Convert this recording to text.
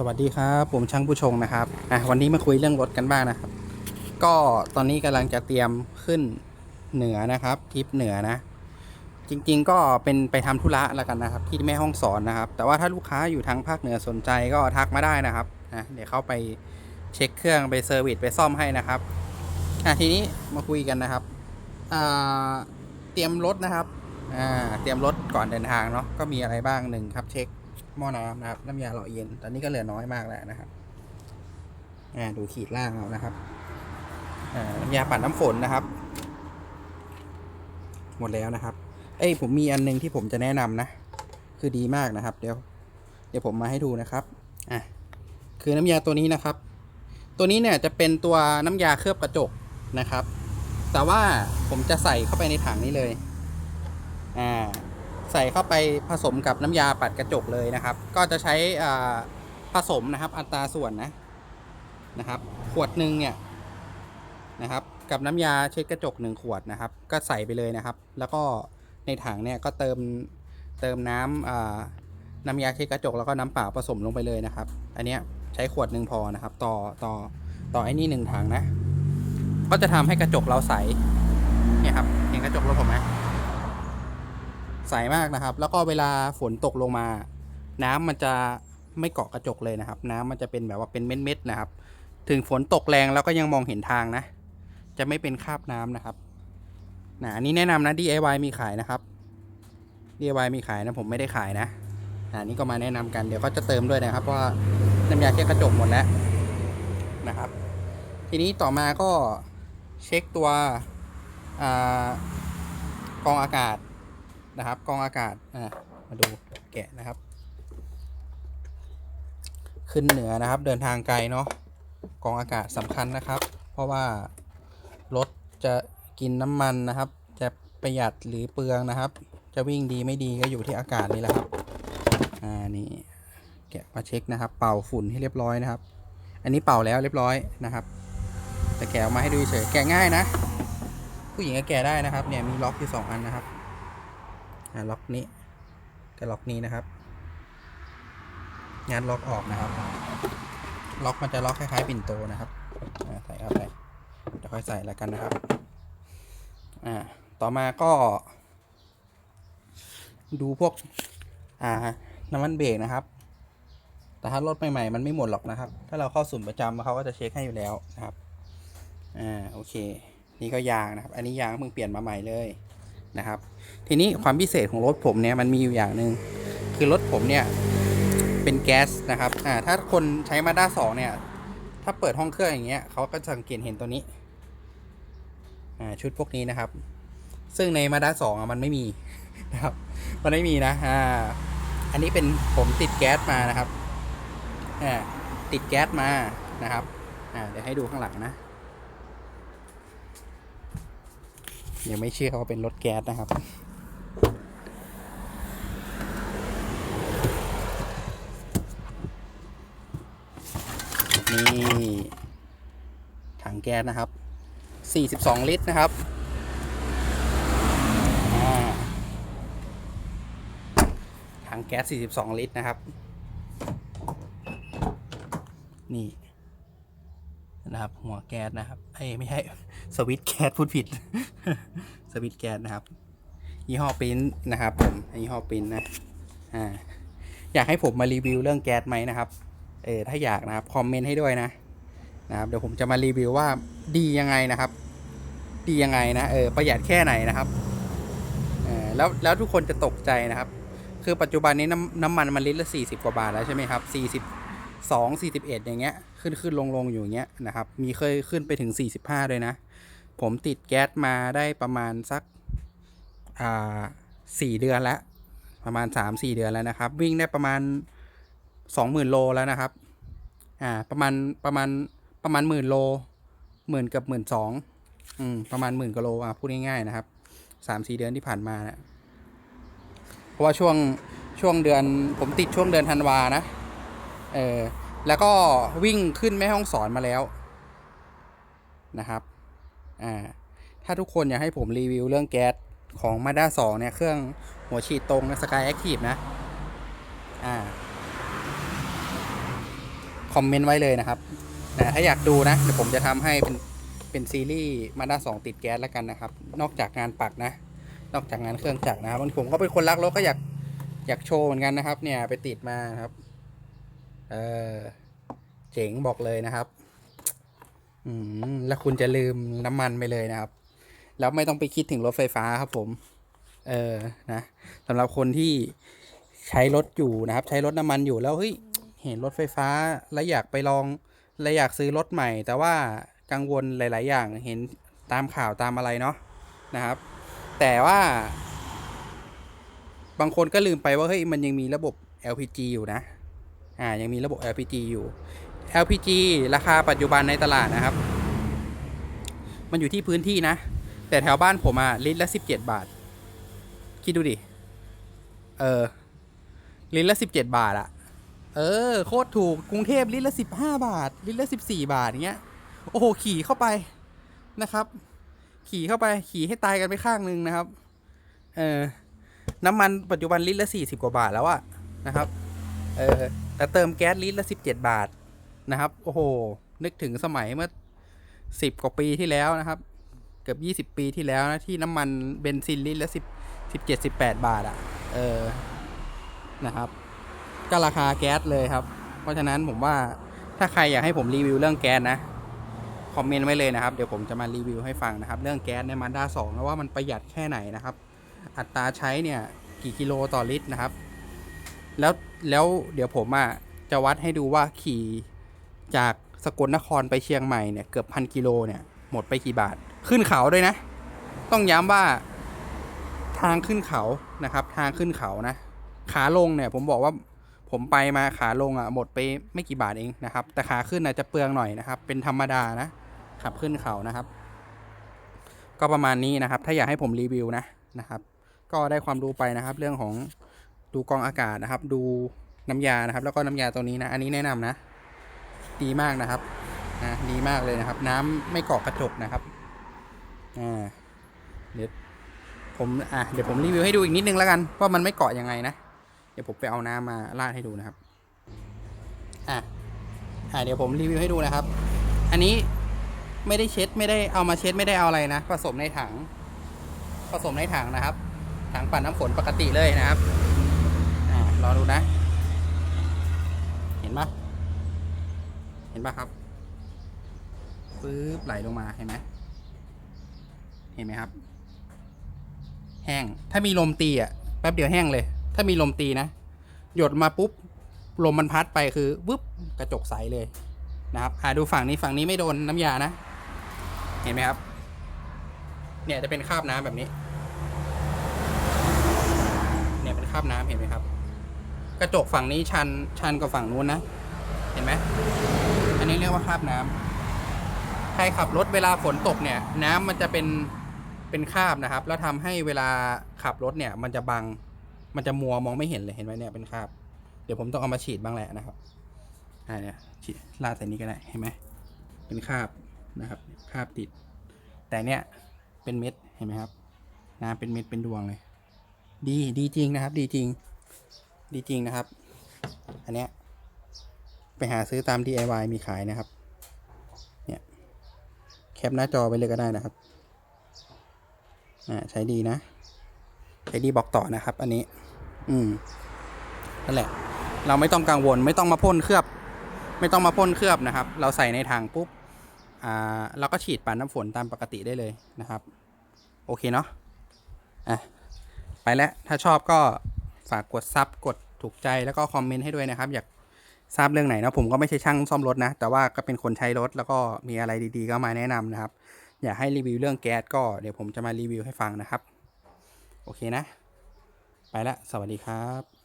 สวัสดีครับผมช่างผู้ชงนะครับอะวันนี้มาคุยเรื่องรถกันบ้างนะครับ ก็ตอนนี้กำลังจะเตรียมขึ้นเหนือนะครับทริปเหนือนะ จริง ๆ ก็เป็นไปทำธุระแล้วกันนะครับ ที่แม่ห้องสอนนะครับ แต่ว่าถ้าลูกค้าอยู่ทางภาคเหนือสนใจก็ทักมาได้นะครับนะเดี๋ยวเข้าไปเช็คเครื่องไปเซอร์วิสไปซ่อมให้นะครับอะทีนี้มาคุยกันนะครับอ่าเตรียมรถนะครับอ่าเตรียมรถก่อนเดินทางเนาะก็มีอะไรบ้างหนึ่งครับเช็ค หม้อน้ำนะครับ น้ำยาหล่อเย็น ตอนนี้ก็เหลือน้อยมากแล้วนะครับอ่าดูขีดล่างเอานะครับอ่าน้ำยาปั่นน้ำฝนนะครับ หมดแล้วนะครับ เอ้ยผมมีอันหนึงที่ผมจะแนะนำนะ คือดีมากนะครับ เดี๋ยว เดี๋ยวผมมาให้ดูนะครับอะคือน้ำยาตัวนี้นะครับ ตัวนี้เนี่ยจะเป็นตัวน้ำยาเคลือบกระจกนะครับ แต่ว่าผมจะใส่เข้าไปในถังนี้เลย อ่า ใส่เข้าไปผสมกับน้ำยาปัดกระจกเลยนะครับ ก็จะใช้อ่าผสมนะครับ อัตราส่วนนะนะครับ ขวดหนึ่งเนี่ยนะครับ กับน้ำยาเช็ดกระจกหนึ่งขวดนะครับ ก็ใส่ไปเลยนะครับ แล้วก็ในถังเนี่ยก็เติมเติมน้ำน้ำยาเช็ดกระจกแล้วก็น้ำเปล่าผสมลงไปเลยนะครับ อันนี้ใช้ขวดหนึ่งพอนะครับ ต่อต่อต่อไอ้นี่หนึ่งถังนะ ก็จะทำให้กระจกเราใสเนี่ยครับเห็นกระจกรถผมไหม ใสมากนะครับ แล้วก็เวลาฝนตกลงมา น้ำมันจะไม่เกาะกระจกเลยนะครับ น้ำมันจะเป็นแบบว่าเป็นเม็ดๆนะครับ ถึงฝนตกแรงแล้วก็ยังมองเห็นทางนะ จะไม่เป็นคราบน้ำนะครับนะอันนี้แนะนำนะ DIY มีขายนะครับ DIY มีขายนะผมไม่ได้ขายนะอันนี้ก็มาแนะนำกันเดี๋ยวก็จะเติมด้วยนะครับ เพราะว่าน้ำยาเช็ดกระจกหมดแล้วนะครับ ทีนี้ต่อมาก็เช็คตัวกรองอากาศ นะครับกองอากาศอ่ามาดูแกะนะครับ ขึ้นเหนือนะครับ เดินทางไกลเนาะกองอากาศสำคัญนะครับ เพราะว่ารถจะกินน้ำมันนะครับ จะประหยัดหรือเปลืองนะครับ จะวิ่งดีไม่ดีก็อยู่ที่อากาศนี่แหละครับอ่านี่แกะมาเช็คนะครับ เป่าฝุ่นให้เรียบร้อยนะครับ อันนี้เป่าแล้วเรียบร้อยนะครับ แต่แกะออกมาให้ดูเฉยแกะง่ายนะ ผู้หญิงก็แกะได้นะครับเนี่ยมีล็อกอยู่สองอันนะครับ ล็อกนี้กับล็อกนี้นะครับงัดล็อกออกนะครับ ล็อกมันจะล็อกคล้ายๆปิ่นโตนะครับใส่เข้าไปจะค่อยใส่แล้วกันนะครับอ่าต่อมาก็ ดูพวกอ่าน้ำมันเบรกนะครับ แต่ถ้ารถใหม่ๆมันไม่หมดหรอกนะครับ ถ้าเราเข้าศูนย์ประจำเขาก็จะเช็คให้อยู่แล้วนะครับอ่าโอเค นี่ก็ยางนะครับ อันนี้ยางเพิ่งเปลี่ยนมาใหม่เลยนะครับ ทีนี้ความพิเศษของรถผมเนี่ยมันมีอยู่อย่างหนึ่งคือรถผมเนี่ยเป็นแก๊สนะครับอ่าถ้าคนใช้มาด้าสองเนี่ย ถ้าเปิดห้องเครื่องอย่างเงี้ยเขาก็จะสังเกตเห็นตัวนี้อ่าชุดพวกนี้นะครับ ซึ่งในมาด้าสองมันไม่มีนะครับ มันไม่มีนะอ่าอันนี้เป็นผมติดแก๊สมานะครับอ่าติดแก๊สมานะครับอ่าเดี๋ยวให้ดูข้างหลังนะยังไม่เชื่อว่าเป็นรถแก๊สนะครับ นี่ถั งแก๊สนะครับ 42 ลิตรนะครับถังแก๊ส 42 ลิตรนะครับ นี่นะครับ หัวแก๊สนะครับเอ้ยไม่ใช่สวิตช์แก๊สพูดผิด สวิตช์แก๊สนะครับ ยี่ห้อปริ้นนะครับผมยี่ห้อปริ้นนะอ่าอยากให้ผมมารีวิวเรื่องแก๊สไหมนะครับ เออถ้าอยากนะครับ คอมเมนต์ให้ด้วยนะ นะครับเดี๋ยวผมจะมารีวิวว่าดียังไงนะครับ ดียังไงนะเออประหยัดแค่ไหนนะครับเออแล้วแล้วทุกคนจะตกใจนะครับ คือปัจจุบันนี้น้ำน้ำมันมันลิตรละสี่สิบกว่าบาทแล้วใช่ไหมครับสี่สิบสองสี่สิบเอ็ดอย่างเงี้ยขึ้นขึ้นลงลงอยู่อย่างเงี้ยนะครับ มีเคยขึ้นไปถึงสี่สิบห้าเลยนะ ผมติดแก๊สมาได้ประมาณสักอ่าสี่เดือนแล้วประมาณสามสี่เดือนแล้วนะครับ วิ่งได้ประมาณสองหมื่นโลแล้วนะครับอ่าประมาณประมาณ ประมาณหมื่นโลหมื่นกับหมื่นสองอืมประมาณหมื่นกิโลอะพูดง่ายๆนะครับสามสี่เดือนที่ผ่านมานะเพราะว่าช่วงช่วงเดือนผมติดช่วงเดือนธันวานะเออแล้วก็วิ่งขึ้นแม่ห้องสอนมาแล้วนะครับอ่าถ้าทุกคนอยากให้ผมรีวิวเรื่องแก๊สของ Mazda 2 เนี่ย เครื่องหัวฉีดตรงนะ Sky Active นะ อ่า คอมเมนต์ไว้เลยนะครับ นะถ้าอยากดูนะเดี๋ยวผมจะทำให้เป็นเป็นซีรีส์มาด้าสองติดแก๊สแล้วกันนะครับ นอกจากงานปักนะ นอกจากงานเครื่องจักรนะครับผมก็เป็นคนรักรถก็อยากอยากโชว์เหมือนกันนะครับ เนี่ยไปติดมาครับ เออเจ๋งบอกเลยนะครับ อืมแล้วคุณจะลืมน้ำมันไปเลยนะครับ แล้วไม่ต้องไปคิดถึงรถไฟฟ้าครับผม เออนะสำหรับคนที่ใช้รถอยู่นะครับ ใช้รถน้ำมันอยู่แล้วเฮ้ยเห็นรถไฟฟ้าแล้วอยากไปลอง และอยากซื้อรถใหม่ แต่ว่ากังวลหลาย ๆ อย่างเห็นตามข่าวตามอะไรเนาะนะครับ แต่ว่า บางคนก็ลืมไปว่าเฮ้ยมันยังมีระบบ LPG อยู่นะอ่ายังมีระบบ LPG อยู่ LPG ราคาปัจจุบันในตลาดนะครับ มันอยู่ที่พื้นที่นะ แต่แถวบ้านผมอะลิตรละสิบเจ็ดบาท คิดดูดิ เออ ลิตรละสิบเจ็ดบาทอะ เออ โคตรถูกกรุงเทพลิตรละสิบห้าบาท ลิตรละสิบสี่บาทอย่างเงี้ย โอ้โห ขี่เข้าไปนะครับ ขี่เข้าไปขี่ให้ตายกันไปข้างหนึ่งนะครับ เออ น้ำมันปัจจุบันลิตรละสี่สิบกว่าบาทแล้วอะนะครับ เออ แต่เติมแก๊สลิตรละสิบเจ็ดบาทนะครับ โอ้โห นึกถึงสมัยเมื่อสิบกว่าปีที่แล้วนะครับ เกือบยี่สิบปีที่แล้วนะที่น้ำมันเบนซินลิตรละสิบสิบเจ็ดสิบแปดบาทอะเออ นะครับ ก็ราคาแก๊สเลยครับ เพราะฉะนั้นผมว่าถ้าใครอยากให้ผมรีวิวเรื่องแก๊สนะคอมเมนต์ไว้เลยนะครับ เดี๋ยวผมจะมารีวิวให้ฟังนะครับ เรื่องแก๊สในมันด้าสองแล้วว่ามันประหยัดแค่ไหนนะครับ อัตราใช้เนี่ยกี่กิโลต่อลิตรนะครับ แล้วแล้วเดี๋ยวผมอะจะวัดให้ดูว่าขี่จากสกลนครไปเชียงใหม่เนี่ยเกือบพันกิโลเนี่ยหมดไปกี่บาท ขึ้นเขาด้วยนะ ต้องย้ำว่าทางขึ้นเขานะครับ ทางขึ้นเขานะ ขาลงเนี่ยผมบอกว่า ผมไปมาขาลงอะหมดไปไม่กี่บาทเองนะครับ แต่ขาขึ้นอาจจะเปลืองหน่อยนะครับ เป็นธรรมดานะขับขึ้นเขานะครับ ก็ประมาณนี้นะครับ ถ้าอยากให้ผมรีวิวนะนะครับ ก็ได้ความรู้ไปนะครับ เรื่องของดูกองอากาศนะครับ ดูน้ำยานะครับ แล้วก็น้ำยาตัวนี้นะ อันนี้แนะนำนะ ดีมากนะครับนะดีมากเลยนะครับ น้ำไม่เกาะกระจกนะครับอ่าเดี๋ยวผมอะเดี๋ยวผมรีวิวให้ดูอีกนิดนึงแล้วกันว่ามันไม่เกาะยังไงนะ ดี๋ยวผมไปเอาน้ำมาราดให้ดูนะครับ อะ อะเดี๋ยวผมรีวิวให้ดูนะครับ อันนี้ไม่ได้เช็ดไม่ได้เอามาเช็ดไม่ได้เอาอะไรนะ ผสมในถัง ผสมในถังนะครับ ถังปั่นน้ำฝนปกติเลยนะครับ อ่ารอดูนะ เห็นปะเห็นปะครับปึ๊บไหลลงมาเห็นไหมเห็นไหมครับ แห้ง ถ้ามีลมตีอะ แป๊บเดียวแห้งเลย ถ้ามีลมตีนะ หยดมาปุ๊บ ลมมันพัดไปคือวึบกระจกใสเลยนะครับอ่าดูฝั่งนี้ฝั่งนี้ไม่โดนน้ำยานะ เห็นไหมครับ เนี่ยจะเป็นคราบน้ำแบบนี้ เนี่ยเป็นคราบน้ำเห็นไหมครับ กระจกฝั่งนี้ชันชันกว่าฝั่งนู้นนะ เห็นไหมอันนี้เรียกว่าคราบน้ำใครขับรถเวลาฝนตกเนี่ย น้ำมันจะเป็นเป็นคราบนะครับ แล้วทำให้เวลาขับรถเนี่ย มันจะบัง มันจะมัวมองไม่เห็นเลยเห็นไหมเนี่ยเป็นคราบ เดี๋ยวผมต้องเอามาฉีดบ้างแหละนะครับอ่าเนี่ยฉีดลาดใส่นี้ก็ได้เห็นไหมเป็นคราบนะครับคราบติด แต่เนี่ยเป็นเม็ดเห็นไหมครับน้ำเป็นเม็ดเป็นดวงเลย ดีดีจริงนะครับ ดีจริง ดีจริงนะครับ อันเนี้ยไปหาซื้อตาม DIY มีขายนะครับ เนี่ยแคปหน้าจอไปเลยก็ได้นะครับอ่าใช้ดีนะ ใช้ดีบอกต่อนะครับ อันนี้ อืมนั่นแหละ เราไม่ต้องกังวลไม่ต้องมาพ่นเคลือบ ไม่ต้องมาพ่นเคลือบนะครับ เราใส่ในถังปุ๊บอ่าเราก็ฉีดปั่นน้ำฝนตามปกติได้เลยนะครับ โอเคเนาะอะไปแล้วถ้าชอบก็ฝากกดซับกดถูกใจแล้วก็คอมเมนต์ให้ด้วยนะครับ อยากทราบเรื่องไหนนะผมก็ไม่ใช่ช่างซ่อมรถนะ แต่ว่าก็เป็นคนใช้รถ แล้วก็มีอะไรดีๆก็มาแนะนำนะครับ อยากให้รีวิวเรื่องแก๊สก็เดี๋ยวผมจะมารีวิวให้ฟังนะครับ โอเคนะ ไปละ สวัสดีครับ